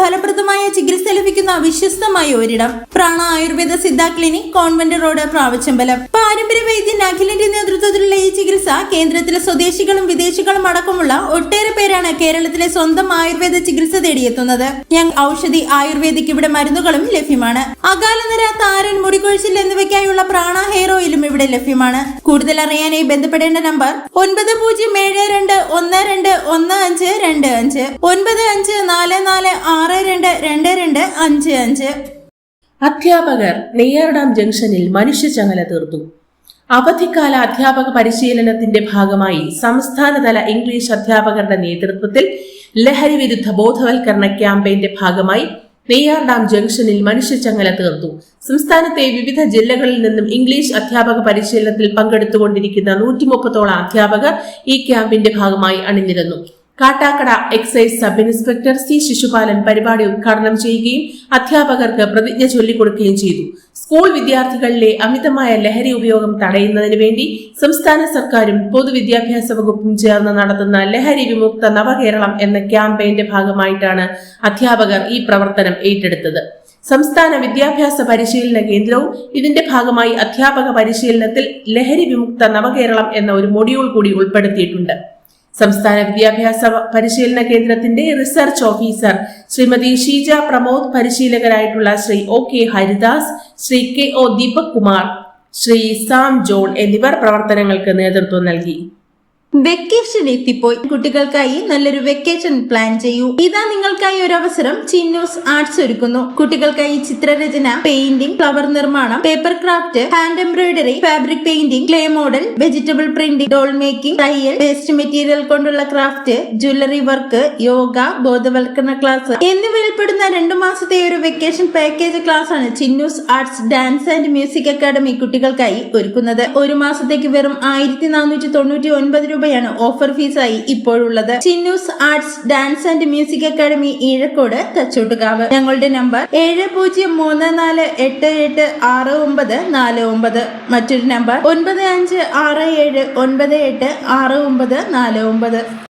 ഫലപ്രദമായ ചികിത്സ ലഭിക്കുന്ന വിശ്വസ്തമായ ഒരിടം. Prana Ayurveda Siddha clinic convent road Pravachambalam പാരമ്പര്യ വൈദ്യൻ അഖിലിന്റെ നേതൃത്വത്തിലുള്ള ഈ ചികിത്സ കേന്ദ്രത്തിലെ സ്വദേശികളും വിദേശികളും അടക്കമുള്ള ഒട്ടേറെ പേരാണ് കേരളത്തിലെ സ്വന്തം ആയുർവേദ ചികിത്സ തേടിയെത്തുന്നത്. ഞങ്ങൾ ഔഷധി ആയുർവേദിക് ഇവിടെ മരുന്നുകളും ലഭ്യമാണ്. അകാലനര താരൻ മുടികൊഴിച്ചിൽ എന്നിവയ്ക്കായുള്ള പ്രാണ ഹെയർ ഓയിലും ഇവിടെ ലഭ്യമാണ്. കൂടുതൽ അറിയാനായി ബന്ധപ്പെടേണ്ട നമ്പർ ഒൻപത് പൂജ്യം ഏഴ് രണ്ട് ഒന്ന് രണ്ട് ഒന്ന് അഞ്ച് അഞ്ച് ഒൻപത് അഞ്ച് നാല് നാല് ആറ് രണ്ട് രണ്ട് രണ്ട് അഞ്ച് അഞ്ച്. അധ്യാപകർ നെയ്യാർഡാം ജംഗ്ഷനിൽ മനുഷ്യചങ്ങല തീർത്തു. അവധിക്കാല അധ്യാപക പരിശീലനത്തിന്റെ ഭാഗമായി സംസ്ഥാനതല ഇംഗ്ലീഷ് അധ്യാപകരുടെ നേതൃത്വത്തിൽ ലഹരി വിരുദ്ധ ബോധവൽക്കരണ ക്യാമ്പയിന്റെ ഭാഗമായി നെയ്യാർഡാം ജംഗ്ഷനിൽ മനുഷ്യചങ്ങല തീർത്തു. സംസ്ഥാനത്തെ വിവിധ ജില്ലകളിൽ നിന്നും ഇംഗ്ലീഷ് അധ്യാപക പരിശീലനത്തിൽ പങ്കെടുത്തുകൊണ്ടിരിക്കുന്ന നൂറ്റി മുപ്പത്തോളം അധ്യാപകർ ഈ ക്യാമ്പിന്റെ ഭാഗമായി അണിനിരന്നു. Kattakada excise sub inspector C Sisupalan പരിപാടി ഉദ്ഘാടനം ചെയ്യുകയും അധ്യാപകർക്ക് പ്രതിജ്ഞ ചൊല്ലിക്കൊടുക്കുകയും ചെയ്തു. സ്കൂൾ വിദ്യാർത്ഥികളിലെ അമിതമായ ലഹരി ഉപയോഗം തടയുന്നതിന് വേണ്ടി സംസ്ഥാന സർക്കാരും പൊതുവിദ്യാഭ്യാസ വകുപ്പും ചേർന്ന് നടത്തുന്ന ലഹരി വിമുക്ത നവകേരളം എന്ന ക്യാമ്പയിന്റെ ഭാഗമായിട്ടാണ് അധ്യാപകർ ഈ പ്രവർത്തനം ഏറ്റെടുത്തത്. സംസ്ഥാന വിദ്യാഭ്യാസ പരിശീലന കേന്ദ്രവും ഇതിന്റെ ഭാഗമായി അധ്യാപക പരിശീലനത്തിൽ ലഹരി വിമുക്ത നവകേരളം എന്ന ഒരു മൊഡ്യൂൾ കൂടി ഉൾപ്പെടുത്തിയിട്ടുണ്ട്. സംസ്ഥാന വിദ്യാഭ്യാസ പരിശീലന കേന്ദ്രത്തിന്റെ research officer Shrimati Sheeja Pramod പരിശീലകരായിട്ടുള്ള Shri O K Haridas Shri K O Deepak Kumar Shri Sam John എന്നിവർ പ്രവർത്തനങ്ങൾക്ക് നേതൃത്വം നൽകി. വെക്കേഷൻ എത്തിപ്പോയി. കുട്ടികൾക്കായി നല്ലൊരു വെക്കേഷൻ പ്ലാൻ ചെയ്യൂ. ഇതാ നിങ്ങൾക്കായി ഒരു അവസരം ചിന്നൂസ് ആർട്സ് ഒരുക്കുന്നു. കുട്ടികൾക്കായി ചിത്രരചന പെയിന്റിംഗ് ഫ്ലവർ നിർമ്മാണം paper craft hand embroidery fabric painting clay model vegetable printing doll making തയ്യൽ വേസ്റ്റ് മെറ്റീരിയൽ കൊണ്ടുള്ള ക്രാഫ്റ്റ് ജ്വല്ലറി വർക്ക് യോഗ ബോധവൽക്കരണ ക്ലാസ് എന്നിവ ഉൾപ്പെടുന്ന രണ്ടു മാസത്തെ ഒരു വെക്കേഷൻ പാക്കേജ് ക്ലാസ് ആണ് Chinnus arts dance and music academy കുട്ടികൾക്കായി ഒരുക്കുന്നത്. ഒരു മാസത്തേക്ക് വെറും ആയിരത്തി നാനൂറ്റി തൊണ്ണൂറ്റി ഒൻപത് രൂപയാണ് ഓഫർ ഫീസായി ഇപ്പോഴുള്ളത്. Chinnus arts dance and music academy Eezhakkode Thachottukavu. ഞങ്ങളുടെ നമ്പർ ഏഴ് പൂജ്യം മൂന്ന് നാല് എട്ട് എട്ട് ആറ് ഒമ്പത് നാല് ഒമ്പത്. മറ്റൊരു നമ്പർ ഒൻപത് അഞ്ച് ആറ് ഏഴ് ഒൻപത് എട്ട് ആറ് ഒമ്പത് നാല് ഒമ്പത്.